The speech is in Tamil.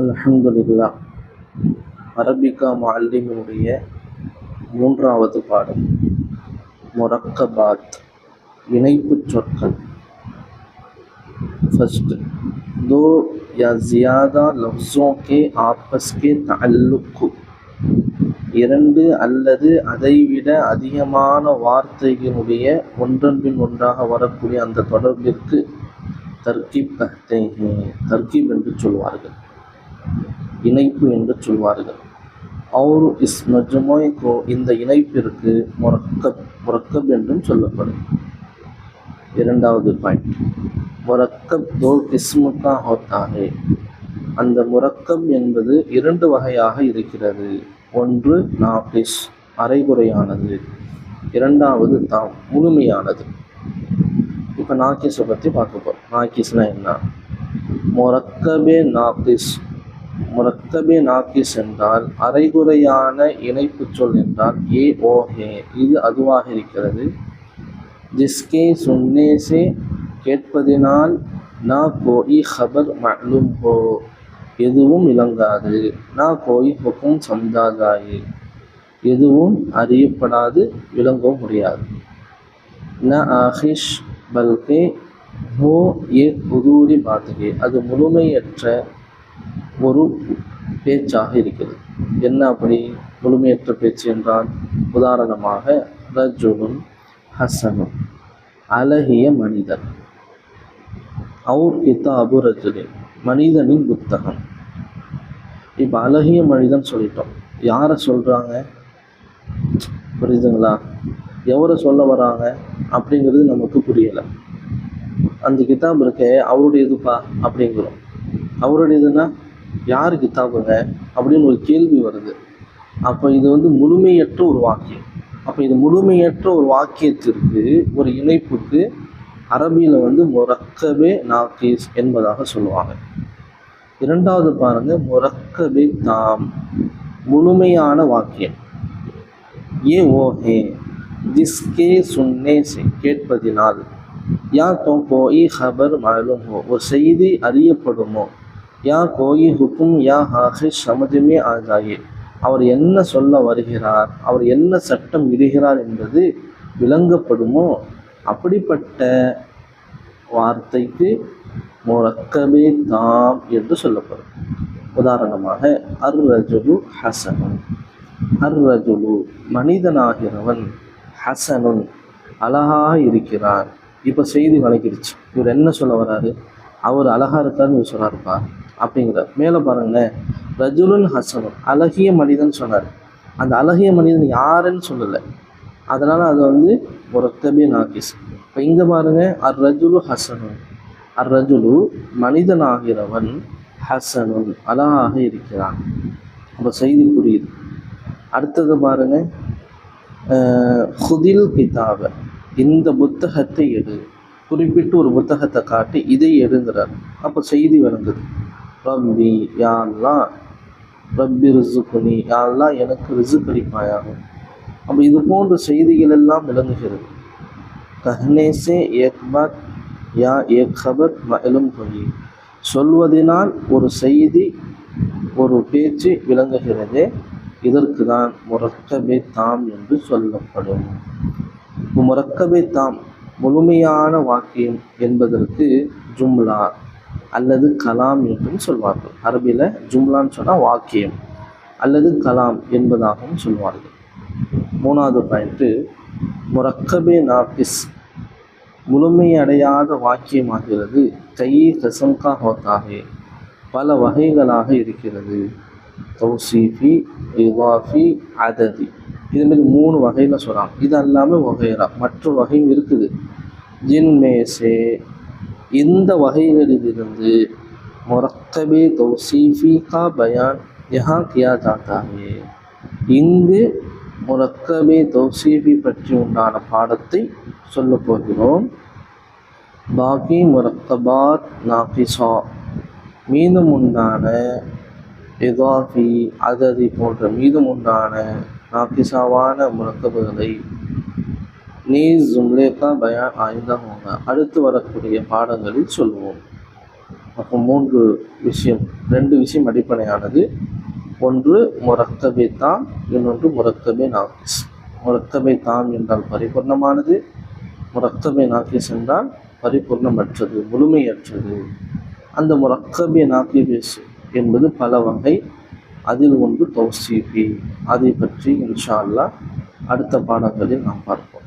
அல்ஹம்துலில்லாஹ் அரபிகா முஅல்லிமினுடைய மூன்றாவது பாடம் முரக்கபாத் இணைப்புச் சொற்கள் फर्स्ट दो या ज़्यादा लफ्ज़ों के आपस के तअल्लुक இரண்டு அல்லது அதைவிட அதிகமான வார்த்தைகளுடைய ஒன்றன் பின் ஒன்றாக வரக்கூடிய அந்த தொடர்பிற்கு தர்கிப் தர்கிப் என்று சொல்வார்கள். இணைப்பு என்று சொல்வார்கள். அவர் இஸ் மஜ்முய் கோ இந்த இணைப்பிற்கு முரக்கப் முரக்கப் என்றும் சொல்லப்படும். இரண்டாவது பாயிண்ட். முரக்கப் தோ கிஸ்முக்கா ஹோத்தாகே அந்த முரக்கம் என்பது இரண்டு வகையாக இருக்கிறது. ஒன்று நாபிஸ் அரைகுறையானது. இரண்டாவது தாம் முழுமையானது. இப்போ நாக்கிஸை பற்றி பார்க்க போகிறோம் நாக்கிஸ்னால் என்ன? முரக்கபே நாக்கிஸ் முரக்கபே நாக்கிஸ் என்றால் அரைகுறையான இணைப்பு சொல் என்றால் ஏ ஓஹே இது அதுவாக இருக்கிறது. ஜிஸ்கே சுன்னேசே கேட்பதினால் நா கோயி ஹபர் மலும் ஹோ. எதுவும் விளங்காது. நா கோயிப்புக்கும் ஹுக்கும் எதுவும் அறியப்படாது விளங்கவும் முடியாது. ந ஆஹிஷ் பல்கே ஹோ ஏ புதூரி பாத்துகே. அது முழுமையற்ற ஒரு பேச்சாக இருக்கிறது. என்ன அப்படி முழுமையற்ற பேச்சு என்றால் உதாரணமாக ரஜுனும் ஹசனும் அழகிய மனிதன் அவுர் கிதாபு ரஜுலின் மனிதனின் புத்தகம். இப்போ அழகிய மனிதன் சொல்லிட்டோம். யாரை சொல்கிறாங்க புரியுதுங்களா? எவரை சொல்ல வராங்க? அப்படிங்கிறது நமக்கு புரியலை. அந்த கிதாப் இருக்கே அவருடையதுப்பா அப்படிங்கிறோம். அவருடையதுன்னா யார் கிதாபுங்க? அப்படின்னு ஒரு கேள்வி வருது. அப்போ இது வந்து முழுமையற்ற ஒரு வாக்கியம். அப்போ இது முழுமையற்ற ஒரு வாக்கியத்திற்கு ஒரு இணைப்புக்கு அரபியில் வந்து முறக்கவே நாக்கீஸ் என்பதாக சொல்லுவாங்க. இரண்டாவது பாருங்க முரக்கபி தாம் முழுமையான வாக்கியம். ஏ ஓ ஹே ஜிஸ்கே சுன்னே சே கேட்பதினால் யா தோ கோயி ஹபர் மாலும் ஹோ ஒரு செய்தி அறியப்படுமோ? யா கோயி ஹுக்கும் யா ஹாஹி சமஜமே ஆகாயே. அவர் என்ன சொல்ல வருகிறார் அவர் என்ன சட்டம் இடுகிறார் என்பது விளங்கப்படுமோ? அப்படிப்பட்ட வார்த்தைக்கு முரக்கபே தாம் என்று சொல்லப்படும். உதாரணமாக அர் ரஜுலு ஹசனுன். அர் ரஜுலு மனிதனாகிறவன் ஹசனுன் அழகாக இருக்கிறார் இப்போ செய்தி வழங்கிடுச்சு. இவர் என்ன சொல்ல வராரு? அவர் அழகாக இருக்காருன்னு இவர் சொல்றாருப்பா அப்படிங்கிறார் மேலே பாருங்களேன் ரஜுலுன் ஹசனுன் அழகிய மனிதன் சொன்னார். அந்த அழகிய மனிதன் யாருன்னு சொல்லலை. அதனால் அது வந்து முரத்தபே நாகிஸ். இப்போ இங்கே பாருங்க அர் ரஜுலு ஹசனுன். அர் மனிதனாகிறவன் ஹசனுன். அழகாக இருக்கிறான். அப்போ செய்தி புரியுது. அடுத்தது பாருங்க. ஹுதில் கிதாப. இந்த புத்தகத்தை எடு. குறிப்பிட்டு ஒரு புத்தகத்தை காட்டி. இதை எடுங்கிறார். அப்போ செய்தி விளங்குது ரப்பி யாரெல்லாம் ரப்பி ரிசுக்குனி யாரெல்லாம் எனக்கு ரிசுக் அளிப்பாயாகும் அப்போ இது போன்ற செய்திகள் எல்லாம் விளங்குகிறது. கஹ்னேசே ஏக்பாத் யா ஏக் ஹபர் மலும் கொயி சொல்வதினால் ஒரு செய்தி ஒரு பேச்சு விளங்குகிறது இதற்கு தான் முரக்கபே தாம் என்று சொல்லப்படும். முரக்கபே தாம் முழுமையான வாக்கியம் என்பதற்கு ஜும்லா அல்லது கலாம் என்றும் சொல்வார்கள். அரபியில் ஜும்லான்னு சொன்னால் வாக்கியம் அல்லது கலாம் என்பதாகவும் சொல்வார்கள். மூணாவது பாயிண்ட்டு முரக்கபே நாபிஸ் முழுமையடையாத வாக்கியமாகிறது. கை கசம்கா ஹோத்தாகே பல வகைகளாக இருக்கிறது. தௌசீஃபி இவாஃபி அததி. இதுமாரி மூணு வகையில் சொல்கிறாங்க இது எல்லாமே வகைரா. மற்ற வகையும் இருக்குது. ஜின்மேசே. இந்த வகைகளிலிருந்து முரக்கபே தௌசீஃபி கா பயான் யஹா கியா ஜாத்தா ஹே இங்கு முரக்கபே தௌசீபி பற்றி உண்டான பாடத்தை சொல்லப் போகிறோம். பாக்கி முரக்கபாத் நாகிசா மீதம் உண்டான எதாஃபி அததி போன்ற மீதம் உண்டான நாக்கிசாவான முரக்கபுகளை நீ ஜும்லேக்கா பயான் ஆயுதா ஹோங்க. அடுத்து வரக்கூடிய பாடங்களில் சொல்லுவோம் அப்போ மூன்று விஷயம் ரெண்டு விஷயம் அடிப்படையானது. ஒன்று முரத்தபை தாம் இன்னொன்று முரத்தபை நாக்கிஸ் முரத்தபை தாம் என்றால் பரிபூர்ணமானது. முரத்தபை நாக்கிஸ் என்றால் பரிபூர்ணமற்றது முழுமையற்றது. அந்த முரக்கபே நாக்கிஸ் என்பது பல வகை. அதில் ஒன்று தௌசிபி. அதை பற்றி இன்ஷா அல்லா அடுத்த பாடங்களில் நாம் பார்ப்போம்.